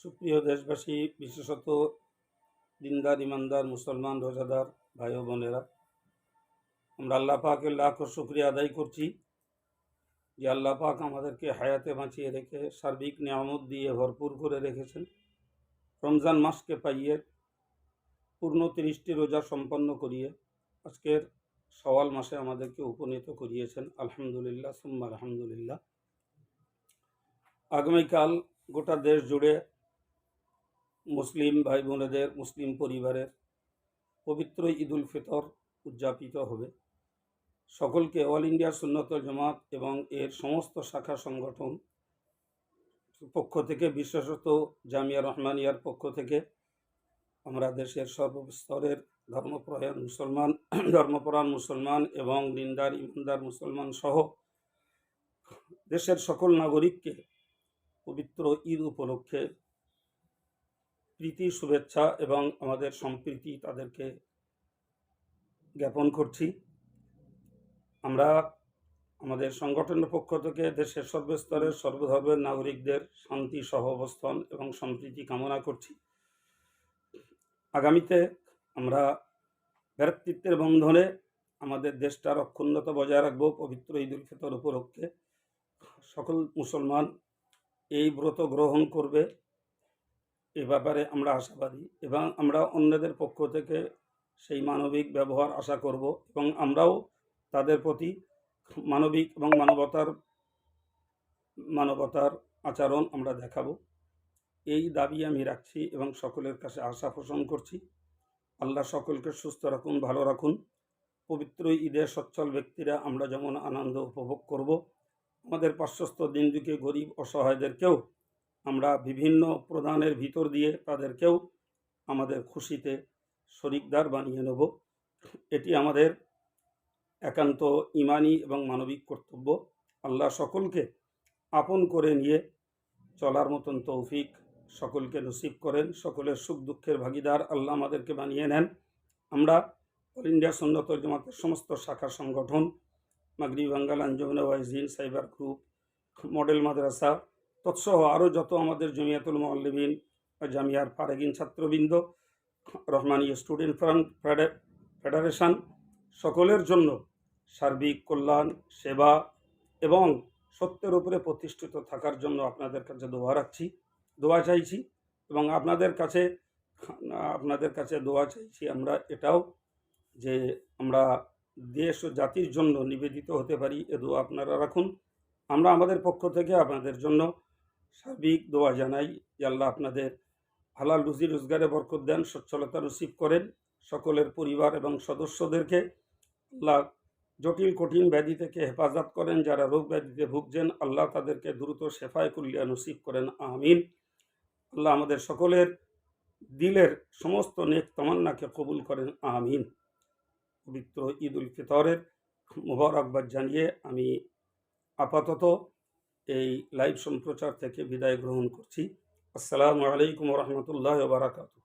সুপ্রিয় দেশবাসী, বিশেষত দিনদার, ইমানদার, মুসলমান, রোজাদার ভাই ও বোনেরা, আমরা আল্লাহ পাকের লাখ শুক্রিয়া আদায় করছি যে আল্লাহ পাক আমাদেরকে হায়াতে বাঁচিয়ে রেখে সার্বিক নিয়ামত দিয়ে ভরপুর করে রেখেছেন। রমজান মাসকে পাইয়ে পূর্ণ তিরিশটি রোজা সম্পন্ন করিয়ে আজকের সওয়াল মাসে আমাদেরকে উপনীত করিয়েছেন। আলহামদুলিল্লাহ, সুম্মা আলহামদুলিল্লাহ। আগামীকাল গোটা দেশ জুড়ে মুসলিম ভাই বোনেদের মুসলিম পরিবারের পবিত্র ঈদুল ফিতর উদযাপিত হবে। সকলকে অল ইন্ডিয়া সুন্নতল জামাত এবং এর সমস্ত শাখা সংগঠন পক্ষ থেকে, বিশেষত জামিয়া রহমানিয়ার পক্ষ থেকে, আমরা দেশের সর্বস্তরের ধর্মপ্রয়াণ মুসলমান, ধর্মপরাণ মুসলমান এবং নিন্দার ইমানদার মুসলমান সহ দেশের সকল নাগরিককে পবিত্র ঈদ উপলক্ষে প্রীতি, শুভেচ্ছা এবং আমাদের সম্প্রীতি তাদেরকে জ্ঞাপন করছি। আমরা আমাদের সংগঠনের পক্ষ থেকে দেশের সর্বস্তরের সর্বধর্মের নাগরিকদের শান্তি সহ অবস্থান এবং সম্প্রীতি কামনা করছি। আগামীতে আমরা ভ্রাতৃত্বের বন্ধনে আমাদের দেশটার অক্ষুণ্ণতা বজায় রাখব পবিত্র ঈদ উল ফিতর উপলক্ষে। সকল মুসলমান এই ব্রত গ্রহণ করবে। এ ব্যাপারে আমরা আশাবাদী এবং আমরা অন্যদের পক্ষ থেকে সেই মানবিক ব্যবহার আশা করব এবং আমরাও তাদের প্রতি মানবিক এবং মানবতার মানবতার আচরণ আমরা দেখাবো। এই দাবি আমি রাখছি এবং সকলের কাছে আশা পোষণ করছি। আল্লাহ সকলকে সুস্থ রাখুন, ভালো রাখুন। পবিত্র ঈদে সচ্ছল ব্যক্তিরা আমরা যেমন আনন্দ উপভোগ করব, আমাদের পার্শ্বস্থ দিনদিকে গরিব অসহায়দেরকেও আমরা বিভিন্ন প্রদানের ভিতর দিয়ে তাদেরকেও আমাদের খুশিতে শরিকদার বানিয়ে নেব। এটি আমাদের একান্ত ইমানি এবং মানবিক কর্তব্য। আল্লাহ সকলকে আপন করে নিয়ে চলার মতন তৌফিক সকলকে নসিব করেন, সকলের সুখ দুঃখের ভাগিদার আল্লাহ আমাদেরকে বানিয়ে নেন। আমরা অল ইন্ডিয়া সন্ন্যত জামাতের সমস্ত শাখা সংগঠন মাগরি বাঙ্গাল আঞ্জমনে ওয়াইজিন সাইবার গ্রুপ, মডেল মাদ্রাসা তৎসহ আরও যত আমাদের জমিয়াতুল মোয়াল্লিমিন জামিয়ার ফারেগিন ছাত্রবৃন্দ রহমানীয় স্টুডেন্ট ফ্রান্ট ফেডারেশন, সকলের জন্য সার্বিক কল্যাণ, সেবা এবং সত্যের উপরে প্রতিষ্ঠিত থাকার জন্য আপনাদের কাছে দোয়া রাখছি, দোয়া চাইছি এবং আপনাদের কাছে আপনাদের কাছে দোয়া চাইছি আমরা এটাও যে আমরা দেশ ও জাতির জন্য নিবেদিত হতে পারি, এ দোয়া আপনারা রাখুন। আমরা আমাদের পক্ষ থেকে আপনাদের জন্য সার্বিক দোয়া জানাই আল্লাহ আপনাদের হালাল রুজি রোজগারে বরকত দেন, সচ্ছলতা নসিব করেন সকলের পরিবার এবং সদস্যদেরকে। আল্লাহ জটিল, কঠিন ব্যাধি থেকে হেফাজত করেন, যারা রোগ ব্যাধিতে ভুগছেন, আল্লাহ তাদেরকে দ্রুত শেফায় কুল্লিয়া নসিব করেন, আমিন। আল্লাহ আমাদের সকলের দিলের সমস্ত নেক তামান্নাকে কবুল করেন, আমিন। পবিত্র ঈদ উল ফিতরের মুবারকবাদ জানিয়ে আমি আপাতত এই লাইভ সম্প্রচার থেকে বিদায় গ্রহণ করছি। আসসালামু আলাইকুম রহমতুল্লাহ বারাকাতু